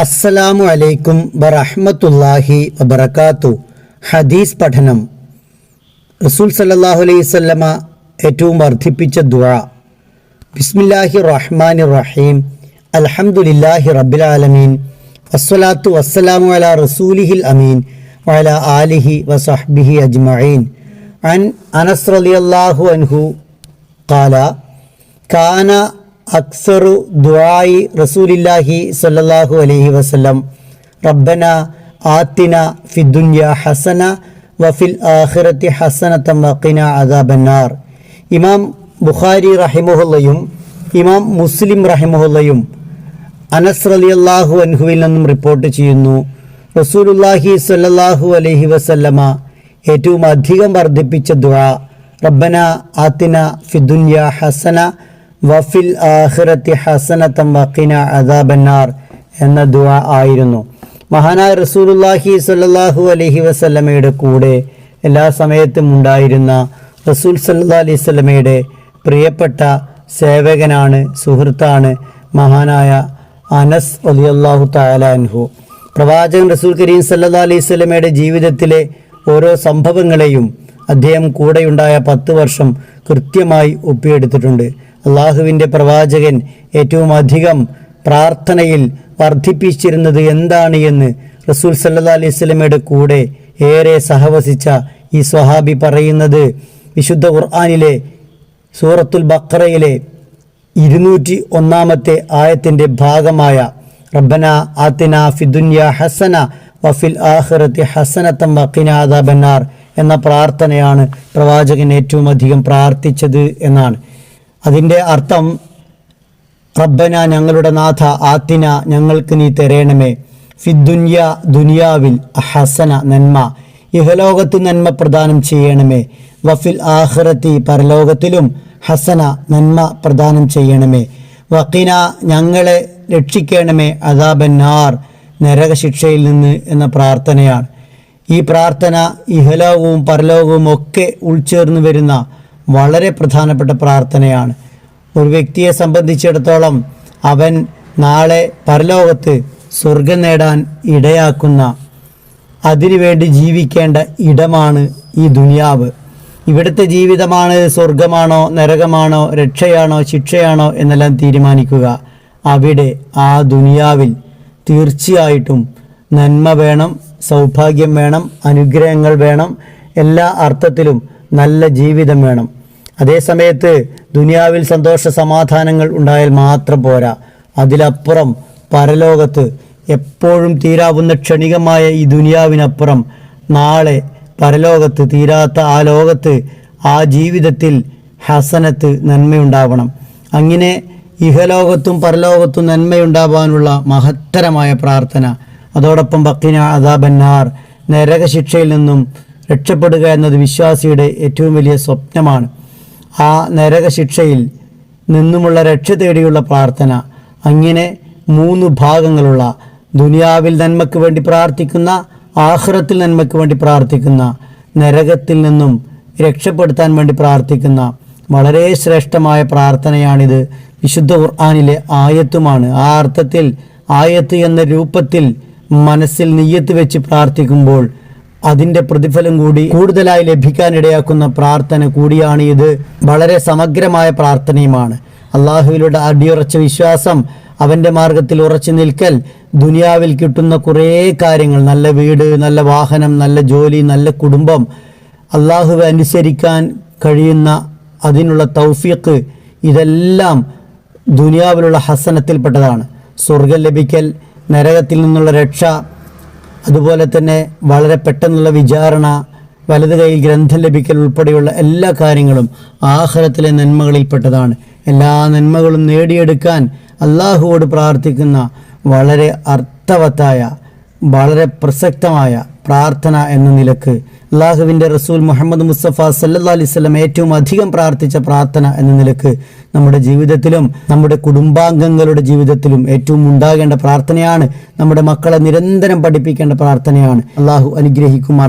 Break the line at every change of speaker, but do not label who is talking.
അസ്സലാമു അലൈക്കും വറഹ്മത്തുള്ളാഹി വബറകാത്തു. ഹദീസ് പഠനം. റസൂൽ സല്ലല്ലാഹു അലൈഹി വസല്ലമ ഏറ്റവും വർദ്ധിപ്പിച്ച ദുആ. ബിസ്മില്ലാഹി റഹ്മാനി റഹീം. അൽഹംദുലില്ലാഹി റബ്ബിൽ ആലമീൻ. വസ്സലാത്തു വസ്സലാമു അലാ റസൂലിഹിൽ അമീൻ. വഅലാ ആലിഹി വസഹ്ബിഹി അജ്മഈൻ. അൻ അനസ് റളിയല്ലാഹു അൻഹു ഖാല കാന അക്സറു ദുആയി റസൂലില്ലാഹി സ്വല്ലല്ലാഹു അലൈഹി വസല്ലം. റബ്ബന ആത്തിന ഫിദ്ദുനിയ ഹസന വഫിൽ ആഖിറത്തി ഹസന തമ്മക്കിന അദാബന്നാർ. ഇമാം ബുഖാരി റഹിമുഹുല്ലയും ഇമാം മുസ്ലിം റഹിമുഹുല്ലയും അനസ് റളിയല്ലാഹു അൻഹുവിൽ നിന്നും റിപ്പോർട്ട് ചെയ്യുന്നു. റസൂലുല്ലാഹി സ്വല്ലല്ലാഹു അലൈഹി വസല്ലമ ഏറ്റവും അധികം വർദ്ധിപ്പിച്ച ദുആ റബ്ബന ആത്തിന ഫിദുന്യ ഹസന വഫിൽ ആഹിറത്തി ഹസനത്തം വക്കിന അദാബന്നാർ എന്ന ദുആ ആയിരുന്നു. മഹാനായ റസൂലുല്ലാഹി സല്ലാഹു അലഹി വസല്ലമയുടെ കൂടെ എല്ലാ സമയത്തും ഉണ്ടായിരുന്ന റസൂൽ സല്ലാ അലൈഹി സ്വലമയുടെ പ്രിയപ്പെട്ട സേവകനാണ് സുഹൃത്താണ് മഹാനായ അനസ് അലി തആല അൻഹു. പ്രവാചകൻ റസൂൽ കരീം സല്ലാ അലൈഹി സ്വലമയുടെ ജീവിതത്തിലെ ഓരോ സംഭവങ്ങളെയും അദ്ദേഹം കൂടെയുണ്ടായ പത്ത് വർഷം കൃത്യമായി ഒപ്പിയെടുത്തിട്ടുണ്ട്. അള്ളാഹുവിന്റെ പ്രവാചകൻ ഏറ്റവും അധികം പ്രാർത്ഥനയിൽ വർദ്ധിപ്പിച്ചിരുന്നത് എന്താണ് എന്ന് റസൂൽ സല്ലാ അലൈഹി സ്വലമയുടെ കൂടെ ഏറെ സഹവസിച്ച ഈ സ്വഹാബി പറയുന്നത് വിശുദ്ധ ഖുർആാനിലെ സൂറത്തുൽ ബക്രയിലെ ഇരുന്നൂറ്റി ഒന്നാമത്തെ ആയത്തിന്റെ ഭാഗമായ റബ്ബന ആത്തിന ഫിദുന്യ ഹസന വഫിൽ ആഹ്റത്തി ഹസനത്തം വക്കിനാദ ബന്നാർ എന്ന പ്രാർത്ഥനയാണ് പ്രവാചകൻ ഏറ്റവും അധികം പ്രാർത്ഥിച്ചത് എന്നാണ്. അതിന്റെ അർത്ഥം റബ്ബന ഞങ്ങളുടെ നാഥ ആത്തിന ഞങ്ങൾക്ക് നീ തരേണമേ. ഫിദ്ദുന്യ ദുനിയാവിൽ ഹസന നന്മ. ഇഹലോകത്ത് നന്മ പ്രദാനം ചെയ്യണമേ. വഫിൽ ആഹ്റത്തി പരലോകത്തിലും ഹസന നന്മ പ്രദാനം ചെയ്യണമേ. വക്കിന ഞങ്ങളെ രക്ഷിക്കണമേ അദാബന്നാർ നരകശിക്ഷയിൽ നിന്ന് എന്ന പ്രാർത്ഥനയാണ്. ഈ പ്രാർത്ഥന ഇഹലോകവും പരലോകവും ഒക്കെ ഉൾച്ചേർന്ന് വരുന്ന വളരെ പ്രധാനപ്പെട്ട പ്രാർത്ഥനയാണ്. ഒരു വ്യക്തിയെ സംബന്ധിച്ചിടത്തോളം അവൻ നാളെ പരലോകത്ത് സ്വർഗം നേടാൻ ഇടയാക്കുന്ന അതിനുവേണ്ടി ജീവിക്കേണ്ട ഇടമാണ് ഈ ദുനിയാവ്. ഇവിടുത്തെ ജീവിതമാണ് സ്വർഗമാണോ നരകമാണോ രക്ഷയാണോ ശിക്ഷയാണോ എന്നെല്ലാം തീരുമാനിക്കുക. അവിടെ ആ ദുനിയാവിൽ തീർച്ചയായിട്ടും നന്മ വേണം സൗഭാഗ്യം വേണം അനുഗ്രഹങ്ങൾ വേണം. എല്ലാ അർത്ഥത്തിലും നല്ല ജീവിതം വേണം. അതേ സമയത്ത് ദുനിയാവിൽ സന്തോഷ സമാധാനങ്ങൾ ഉണ്ടായാൽ മാത്രം പോരാ. അതിലപ്പുറം പരലോകത്ത് എപ്പോഴും തീരാവുന്ന ക്ഷണികമായ ഈ ദുനിയാവിനപ്പുറം നാളെ പരലോകത്ത് തീരാത്ത ആ ലോകത്ത് ആ ജീവിതത്തിൽ ഹസനത്ത് നന്മയുണ്ടാവണം. അങ്ങനെ ഇഹലോകത്തും പരലോകത്തും നന്മയുണ്ടാവാനുള്ള മഹത്തരമായ പ്രാർത്ഥന. അതോടൊപ്പം ബക്കിന അദാബന്നാർ. നരകശിക്ഷയിൽ നിന്നും രക്ഷപ്പെടുക എന്നത് വിശ്വാസിയുടെ ഏറ്റവും വലിയ സ്വപ്നമാണ്. ആ നരക ശിക്ഷയിൽ നിന്നുമുള്ള രക്ഷ തേടിയുള്ള പ്രാർത്ഥന അങ്ങനെ മൂന്ന് ഭാഗങ്ങളുള്ള ദുനിയാവിൽ നന്മയ്ക്ക് വേണ്ടി പ്രാർത്ഥിക്കുന്ന ആഹ്റത്തിൽ നന്മയ്ക്ക് വേണ്ടി പ്രാർത്ഥിക്കുന്ന നരകത്തിൽ നിന്നും രക്ഷപ്പെടുത്താൻ വേണ്ടി പ്രാർത്ഥിക്കുന്ന വളരെ ശ്രേഷ്ഠമായ പ്രാർത്ഥനയാണിത്. വിശുദ്ധ ഖുർആാനിലെ ആയത്തുമാണ്. ആ അർത്ഥത്തിൽ ആയത്ത് എന്ന രൂപത്തിൽ മനസ്സിൽ നെയ്യത്ത് വെച്ച് പ്രാർത്ഥിക്കുമ്പോൾ അതിന്റെ പ്രതിഫലം കൂടി കൂടുതലായി ലഭിക്കാനിടയാക്കുന്ന പ്രാർത്ഥന കൂടിയാണ് ഇത്. വളരെ സമഗ്രമായ പ്രാർത്ഥനയുമാണ്. അള്ളാഹുവിലൂടെ അടിയുറച്ച വിശ്വാസം അവന്റെ മാർഗത്തിൽ ഉറച്ചു നിൽക്കൽ ദുനിയാവിൽ കിട്ടുന്ന കുറേ കാര്യങ്ങൾ നല്ല വീട് നല്ല വാഹനം നല്ല ജോലി നല്ല കുടുംബം അള്ളാഹുവെ അനുസരിക്കാൻ കഴിയുന്ന അതിനുള്ള തൗഫീഖ് ഇതെല്ലാം ദുനിയാവിലുള്ള ഹസനത്തിൽപ്പെട്ടതാണ്. സ്വർഗം ലഭിക്കൽ നരകത്തിൽ നിന്നുള്ള രക്ഷ അതുപോലെ തന്നെ വളരെ പെട്ടെന്നുള്ള വിചാരണ വലത് കൈയിൽ ഗ്രന്ഥം ലഭിക്കൽ ഉൾപ്പെടെയുള്ള എല്ലാ കാര്യങ്ങളും ആഹാരത്തിലെ നന്മകളിൽപ്പെട്ടതാണ്. എല്ലാ നന്മകളും നേടിയെടുക്കാൻ അള്ളാഹുവോട് പ്രാർത്ഥിക്കുന്ന വളരെ അർത്ഥവത്തായ വളരെ പ്രസക്തമായ പ്രാർത്ഥന എന്ന നിലയ്ക്ക് അള്ളാഹുവിന്റെ റസൂൽ മുഹമ്മദ് മുസ്തഫ സല്ലാ അലിസ്ലം ഏറ്റവും അധികം പ്രാർത്ഥിച്ച പ്രാർത്ഥന എന്ന നിലയ്ക്ക് നമ്മുടെ ജീവിതത്തിലും നമ്മുടെ കുടുംബാംഗങ്ങളുടെ ജീവിതത്തിലും ഏറ്റവും ഉണ്ടാകേണ്ട പ്രാർത്ഥനയാണ് നമ്മുടെ മക്കളെ നിരന്തരം പഠിപ്പിക്കേണ്ട പ്രാർത്ഥനയാണ്. അള്ളാഹു അനുഗ്രഹിക്കുമാർ